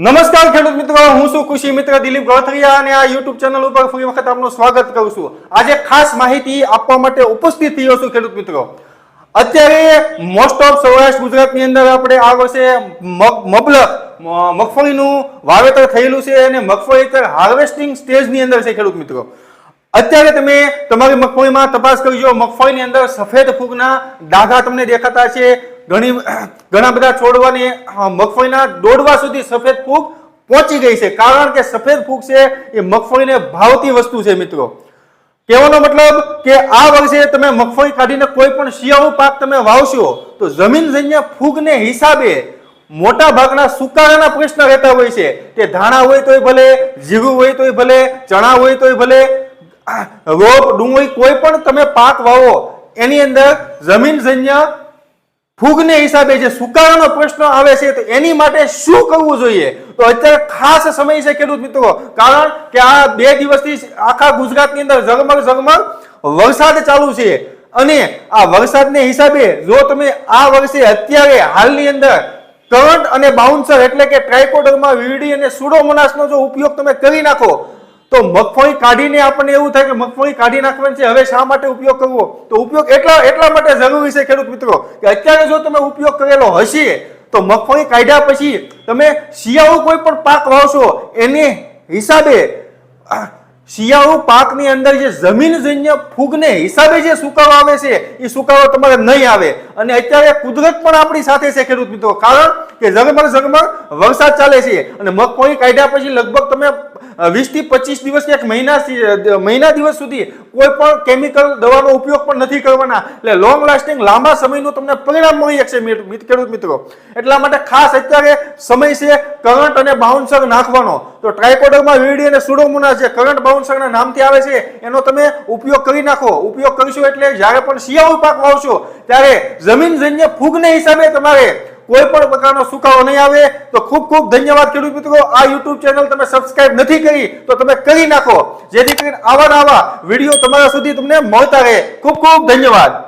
નમસ્કાર ખેડૂત મિત્રો, હું છું કૃષિ મિત્ર દિલીપ ગોથરિયા અને આ યુટ્યુબ ચેનલ ઉપર ફરી વખત આપનું સ્વાગત કરું છું. આજે ખાસ માહિતી આપવા માટે ઉપસ્થિત થયો છું ખેડૂત મિત્રો. અત્યારે મોસ્ટ ઓફ સૌરાષ્ટ્ર ગુજરાતની અંદર આપણે આ વર્ષે મબલક મગફળીનું વાવેતર થયેલું છે અને મગફળી હાર્વેસ્ટિંગ સ્ટેજની અંદર છે ખેડૂત મિત્રો. અત્યારે તમે તમારી મગફળીમાં તપાસ કરજો, મગફળીની અંદર સફેદ ફૂગના ડાઘા તમને દેખાતા છે ઘણી ઘણા બધા છોડવાની મગફળીના દોડવા સુધી સફેદ ફૂગ પહોંચી ગઈ છે. કારણ કે સફેદ ફૂગ છે એ મગફળીને ભાવતી વસ્તુ છે, મિત્રો. કહેવાનો મતલબ કે આ વર્ષે તમે મગફળી કાઢીને કોઈ પણ શિયાળુ પાક તમે વાવશો, તો જમીનજન્ય ફૂગને હિસાબે મોટા ભાગના સુકારાના પ્રશ્ન રહેતા હોય છે. તે ધાણા હોય તોય ભલે, જીરું હોય તોય ભલે, ચણા હોય તોય ભલે રોપ, ડુંગળી કોઈ પણ તમે પાક વાવો, એની અંદર જમીનજન્ય ફૂગને હિસાબે જે સુકારાનો પ્રશ્ન આવે છે, તો એની માટે શું કરવું જોઈએ? તો અત્યારે ખાસ સમય છે ખેડૂત મિત્રો. કારણ કે આ બે દિવસથી આખા ગુજરાતની અંદર ઝગમગ ઝગમગ વરસાદ ચાલુ છે. અને આ વરસાદને હિસાબે જો તમે આ વર્ષે અત્યારે હાલની અંદર કરંટ અને બાઉન્સર એટલે કે ટ્રાયકોડરમાં વીડી અને સુડોમોનાસનો જો ઉપયોગ તમે કરી નાખો તો મગફળી કાઢીને આપણને એવું થાય કે મગફળી કાઢી નાખવાની છે, હવે શા માટે ઉપયોગ કરવો? તો ઉપયોગ એટલા એટલા માટે જરૂરી છે ખેડૂત મિત્રો, કે અત્યારે જો તમે ઉપયોગ કરેલો હશે, તો મગફળી કાઢ્યા પછી તમે શિયાળુ કોઈ પણ પાક વાવશો, એને હિસાબે શિયાળુ પાકની અંદર જે જમીનજન્ય ફૂગને હિસાબે જે સુકારો આવે છે, એ સુકારો તમારે નહીં આવે. અને અત્યારે કુદરત પણ આપણી સાથે છે ખેડૂત મિત્રો. કારણ કે ઝગમગ ઝગમગ વરસાદ ચાલે છે. અને મગફળી કાઢ્યા પછી લગભગ તમે વીસથી પચીસ દિવસ એક મહિના મહિના દિવસ સુધી કોઈ પણ કેમિકલ દવાનો ઉપયોગ પણ નથી કરવાના. એટલે લોંગ લાસ્ટિંગ લાંબા સમયનું તમને પરિણામ મળી શકશે ખેડૂત મિત્રો. એટલા માટે ખાસ અત્યારે સમય છે કરંટ અને બાઉન્સર નાખવાનો. તો ટ્રાયકોડરમાં વીડી અને સુડોમોના છે કરંટ બાઉન્સરના નામથી આવે છે, એનો તમે ઉપયોગ કરી નાખો. ઉપયોગ કરીશું એટલે જ્યારે પણ શિયાળુ પાક વાવશો, ત્યારે જમીનજન્ય ફૂગને હિસાબે તમારે કોઈ પણ પ્રકારનો સુકાવો નહીં આવે. તો ખૂબ ખૂબ ધન્યવાદ ખેડૂત મિત્રો. આ યુટ્યુબ ચેનલ તમે સબસ્ક્રાઇબ નથી કરી, તો તમે કરી નાખો. જેથી કરીને આવા આવા વીડિયો તમારા સુધી તમને મળતા રહે. ખૂબ ખૂબ ધન્યવાદ.